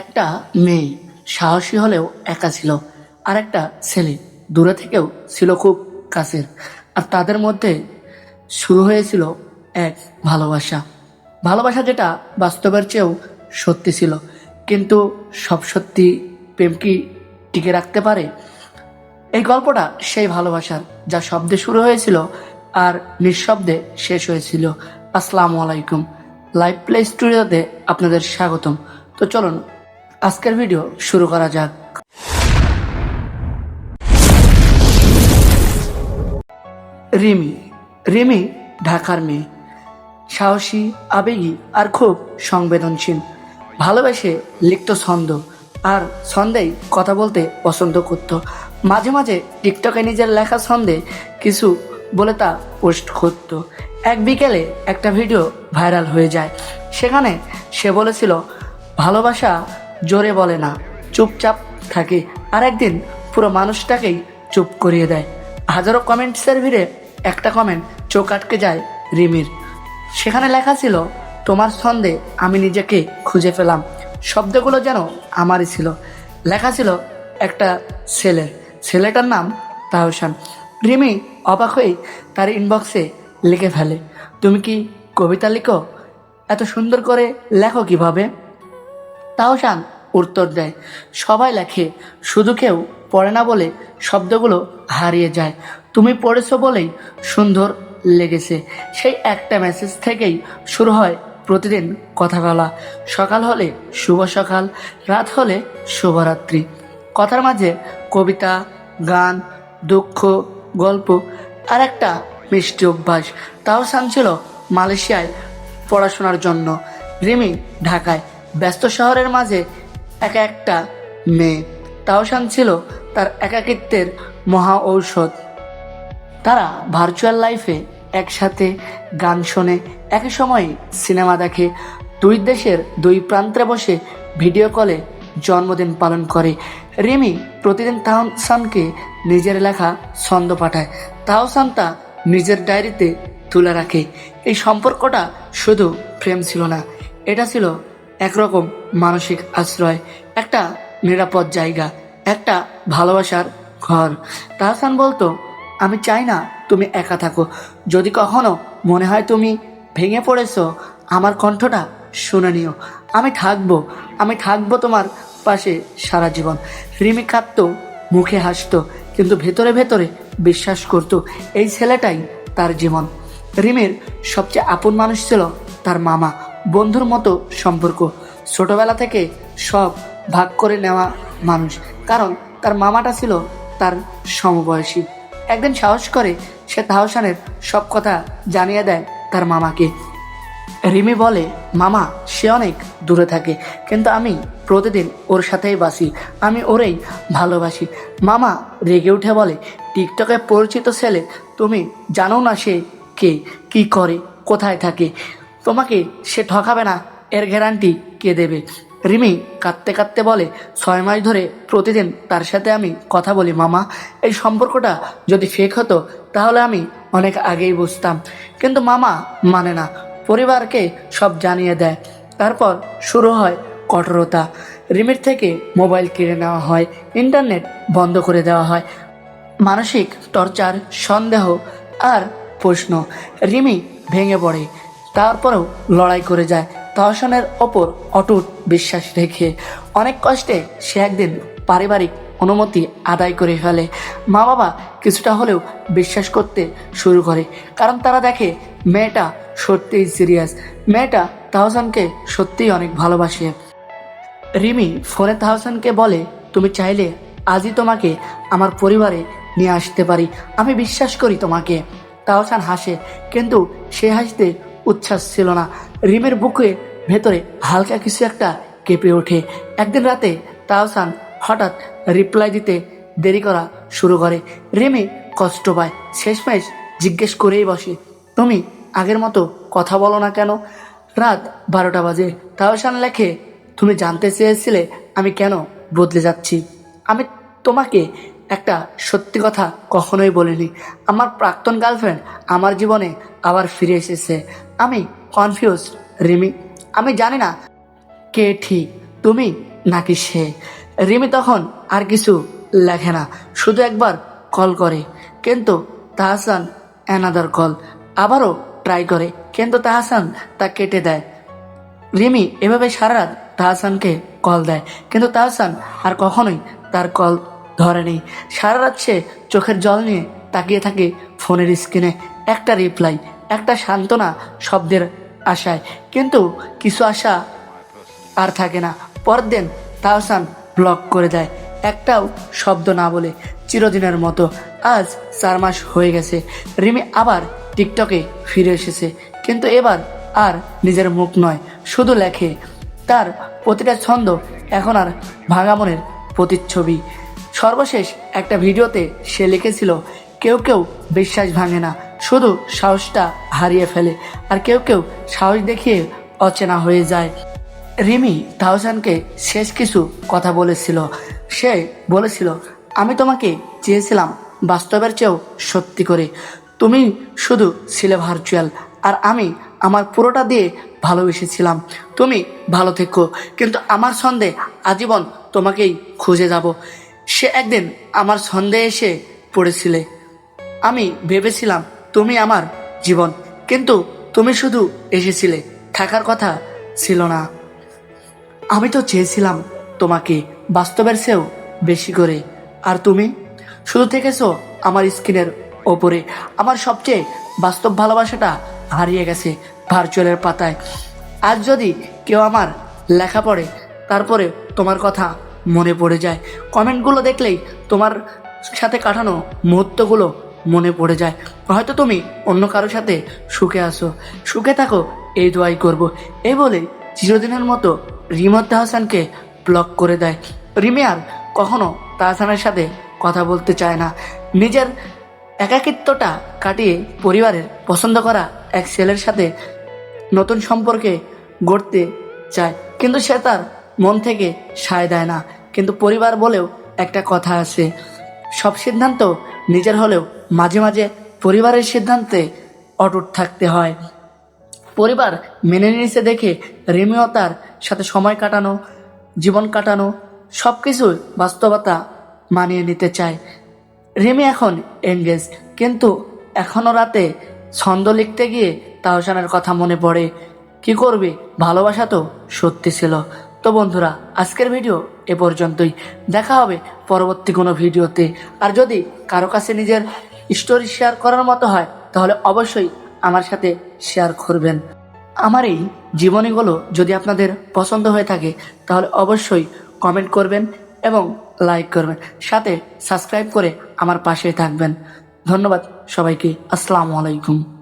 একটা মেয়ে সাহসী হলেও একা ছিল, আর একটা ছেলে দূরে থেকেও ছিল খুব কাছের। আর তাদের মধ্যে শুরু হয়েছিল এক ভালোবাসা। ভালোবাসা যেটা বাস্তবের চেয়েও সত্যি ছিল। কিন্তু সব সত্যি প্রেম কি টিকে রাখতে পারে? এই গল্পটা সেই ভালোবাসার, যা শব্দে শুরু হয়েছিল আর নিঃশব্দে শেষ হয়েছিল। আসসালামু আলাইকুম। লাইভ প্লে স্টুডিওতে আপনাদের স্বাগতম। তো চলুন আজকের ভিডিও শুরু করা যাক। রিমি রিমি, ঢাকার মেয়ে। সাহসী, আবেগী আর খুব সংবেদনশীল। ভালোবেসে লিখত ছন্দ আর ছন্দেই কথা বলতে পছন্দ করত। মাঝে মাঝে টিকটকে নিজের লেখা ছন্দে কিছু বলে তা পোস্ট করত। এক বিকেলে একটা ভিডিও ভাইরাল হয়ে যায়। সেখানে সে বলেছিল, ভালোবাসা জোরে বলে না, চুপচাপ থাকে। আর একদিন পুরো মানুষটাকেই চুপ করিয়ে দেয়। হাজারো কমেন্টসের ভিড়ে একটা কমেন্ট চোখ আটকে যায় রিমির। সেখানে লেখা ছিল, তোমার ছন্দে আমি নিজেকে খুঁজে পেলাম। শব্দগুলো যেন আমারই ছিল। লেখা ছিল, একটা ছেলের ছেলেটার নাম তাহসান। রিমি অবাক হয়ে তার ইনবক্সে লিখে ফেলে, তুমি কি কবিতা লিখো? এত সুন্দর করে লেখো কীভাবে? তাহসান উত্তর দেয়। সবাই লেখে, শুধু কেউ পড়ে না বলে শব্দগুলো হারিয়ে যায়। তুমি পড়েছো বলেই সুন্দর লেগেছে। সেই একটা মেসেজ থেকেই শুরু হয় প্রতিদিন কথা বলা। সকাল হলে শুভ সকাল, রাত হলে শুভরাত্রি। কথার মাঝে কবিতা, গান, দুঃখ, গল্প আর একটা মিষ্টি অভ্যাস। তাহসান ছিল মালয়েশিয়ায় পড়াশোনার জন্য। রিমি ঢাকায়, ব্যস্ত শহরের মাঝে একা একটা মেয়ে। তাওসান ছিল তার একাকিত্বের মহা ঔষধ। তারা ভার্চুয়াল লাইফে একসাথে গান শোনে, একই সময়ে সিনেমা দেখে। দুই দেশের দুই প্রান্তে বসে ভিডিও কলে জন্মদিন পালন করে। রিমি প্রতিদিন তাহসানকে নিজের লেখা ছন্দ পাঠায়। তাহসান তা নিজের ডায়েরিতে তুলে রাখে। এই সম্পর্কটা শুধু প্রেম ছিল না, এটা ছিল একরকম মানসিক আশ্রয়, একটা নিরাপদ জায়গা, একটা ভালোবাসার ঘর। তাহসান বলতো, আমি চাই না তুমি একা থাকো। যদি কখনো মনে হয় তুমি ভেঙে পড়েছো, আমার কণ্ঠটা শুনে নিও। আমি থাকব আমি থাকব তোমার পাশে সারা জীবন। রিমি কাঁদতো, মুখে হাসতো, কিন্তু ভেতরে ভেতরে বিশ্বাস করতো, এই ছেলেটাই তার জীবন। রিমির সবচেয়ে আপন মানুষ ছিল তার মামা। বন্ধুর মতো সম্পর্ক। ছোটবেলা থেকে সব ভাগ করে নেওয়া মানুষ। কারণ তার মামাটা ছিল তার সমবয়সী। একদিন সাহস করে সে তাহসানের সব কথা জানিয়ে দেয় তার মামাকে। রিমি বলে, মামা, সে অনেক দূরে থাকে, কিন্তু আমি প্রতিদিন ওর সাথেই বাসি। আমি ওরেই ভালোবাসি। মামা রেগে উঠে বলে, টিকটকে পরিচিত ছেলে, তুমি জানো না সে কে, কি করে, কোথায় থাকে? তোমাকে সে ঠকাবে না, এর গ্যারান্টি কে দেবে? রিমি কাঁদতে কাঁদতে বলে, ছয় মাস ধরে প্রতিদিন তার সাথে আমি কথা বলি, মামা। এই সম্পর্কটা যদি ফেক হতো, তাহলে আমি অনেক আগেই বুঝতাম। কিন্তু মামা মানে না, পরিবারকে সব জানিয়ে দেয়। তারপর শুরু হয় কঠোরতা। রিমির থেকে মোবাইল কিনে নেওয়া হয়, ইন্টারনেট বন্ধ করে দেওয়া হয়। মানসিক টর্চার, সন্দেহ আর প্রশ্ন। রিমি ভেঙে পড়ে। তারপরেও লড়াই করে যায়। তহসনের ওপর অটুট বিশ্বাস রেখে অনেক কষ্টে সে একদিন পারিবারিক অনুমতি আদায় করে ফেলে। মা বাবা কিছুটা হলেও বিশ্বাস করতে শুরু করে, কারণ তারা দেখে মেয়েটা সত্যিই সিরিয়াস মেয়েটা তাহসানকে সত্যিই অনেক ভালোবাসে। রিমি ফোনে তাহসানকে বলে, তুমি চাইলে আজই তোমাকে আমার পরিবারে নিয়ে আসতে পারি। আমি বিশ্বাস করি তোমাকে। তাহসান হাসে, কিন্তু সে হাসতে উচ্ছ্বাস ছিল না। রিমের বুকে ভেতরে হালকা কিছু একটা কেঁপে ওঠে। একদিন রাতে তাহসান হঠাৎ রিপ্লাই দিতে দেরি করা শুরু করে। রিমি কষ্ট পায়। শেষমেশ জিজ্ঞেস করেই বসে, তুমি আগের মতো কথা বলো না কেন? রাত বারোটা বাজে। তাহসান লেখে, তুমি জানতে চেয়েছিলে আমি কেন বদলে যাচ্ছি? আমি তোমাকে একটা সত্যি কথা কখনোই বলিনি। আমার প্রাক্তন গার্লফ্রেন্ড আমার জীবনে আবার ফিরে এসেছে। আমি কনফিউজ রিমি। আমি জানি না কে ঠিক, তুমি নাকি সে। রিমি তখন আর কিছু লেখে না, শুধু একবার কল করে। কিন্তু তাহসান অ্যানাদার কল আবারও ট্রাই করে। কিন্তু তাহসান তা কেটে দেয়। রিমি এভাবে সারা রাত তাহসানকে কল দেয়। কিন্তু তাহসান আর কখনোই তার কল ধরেনি সারা রাত সে চোখের জল নিয়ে তাকিয়ে থাকে ফোনের স্ক্রিনে। একটা রিপ্লাই, একটা সান্ত্বনা শব্দের আশায়। কিন্তু কিছু আশা আর থাকে না। পরের দিন তাহসান ব্লক করে দেয়। একটাও শব্দ না বলে চিরদিনের মতো। আজ চার মাস হয়ে গেছে। রিমি আবার টিকটকে ফিরে এসেছে। কিন্তু এবার আর নিজের মুখ নয়, শুধু লেখে। তার প্রতিটা ছন্দ এখন আর ভাঙা মনের প্রতিচ্ছবি। সর্বশেষ একটা ভিডিওতে সে লিখেছিল, কেউ কেউ বিশ্বাস ভাঙে না, শুধু সাহসটা হারিয়ে ফেলে, আর কেউ কেউ সাহস দেখিয়ে অচেনা হয়ে যায়। রিমি তাহসানকে শেষ কিছু কথা বলেছিল। সে বলেছিল, আমি তোমাকে চেয়েছিলাম বাস্তবের চেয়েও সত্যি করে। তুমি শুধু ছিলে ভার্চুয়াল আর আমি আমার পুরোটা দিয়ে ভালোবেসেছিলাম। তুমি ভালো থেকো, কিন্তু আমার সন্দেহ আজীবন তোমাকেই খুঁজে যাব। সে একদিন আমার সন্দেহে এসে পড়েছিলে। আমি ভেবেছিলাম তুমি আমার জীবন, কিন্তু তুমি শুধু এসেছিলে, থাকার কথা ছিল না। আমি তো চেয়েছিলাম তোমাকে বাস্তবের চেয়েও বেশি করে। আর তুমি শুধু থেকেছো আমার স্ক্রিনের ওপরে। আমার সবচেয়ে বাস্তব ভালোবাসাটা হারিয়ে গেছে ভার্চুয়ালের পাতায়। আজ যদি কেউ আমার লেখা পড়ে, তারপরে তোমার কথা মনে পড়ে যায়। কমেন্টগুলো দেখলেই তোমার সাথে কাটানো মুহূর্তগুলো মনে পড়ে যায়। হয়তো তুমি অন্য কারোর সাথে সুখে আসো সুখে থাকো, এই দোয়াই করব। এই বলে চিরদিনের মতো রিমত হাসানকে ব্লক করে দেয়। রিমি আর কখনো তাহসানের সাথে কথা বলতে চায় না। নিজের একাকিত্বটা কাটিয়ে পরিবারের পছন্দ করা এক ছেলের সাথে নতুন সম্পর্কে গড়তে চায়। কিন্তু সে তার মন থেকে সায় দেয় না। কিন্তু পরিবার বলেও একটা কথা আছে। সব সিদ্ধান্ত নিজের হলেও মাঝে মাঝে পরিবারের সিদ্ধান্তে অটুট থাকতে হয়। পরিবার মেনে নিয়েছে দেখে রেমিও তার সাথে সময় কাটানো, জীবন কাটানো সব কিছু বাস্তবতা মানিয়ে নিতে চায়। রেমি এখন এঙ্গেজ কিন্তু এখনও রাতে ছন্দ লিখতে গিয়ে তাহসানের কথা মনে পড়ে। কি করবে? ভালোবাসা তো সত্যি ছিল। তো বন্ধুরা, আজকের ভিডিও এ পর্যন্তই। দেখা হবে পরবর্তী কোনো ভিডিওতে। আর যদি কারও কাছে নিজের স্টোরি শেয়ার করার মতো হয়, তাহলে অবশ্যই আমার সাথে শেয়ার করবেন। আমার এই জীবনীগুলো যদি আপনাদের পছন্দ হয়ে থাকে, তাহলে অবশ্যই কমেন্ট করবেন এবং লাইক করবেন। সাথে সাবস্ক্রাইব করে আমার পাশে থাকবেন। ধন্যবাদ সবাইকে। আসসালামু আলাইকুম।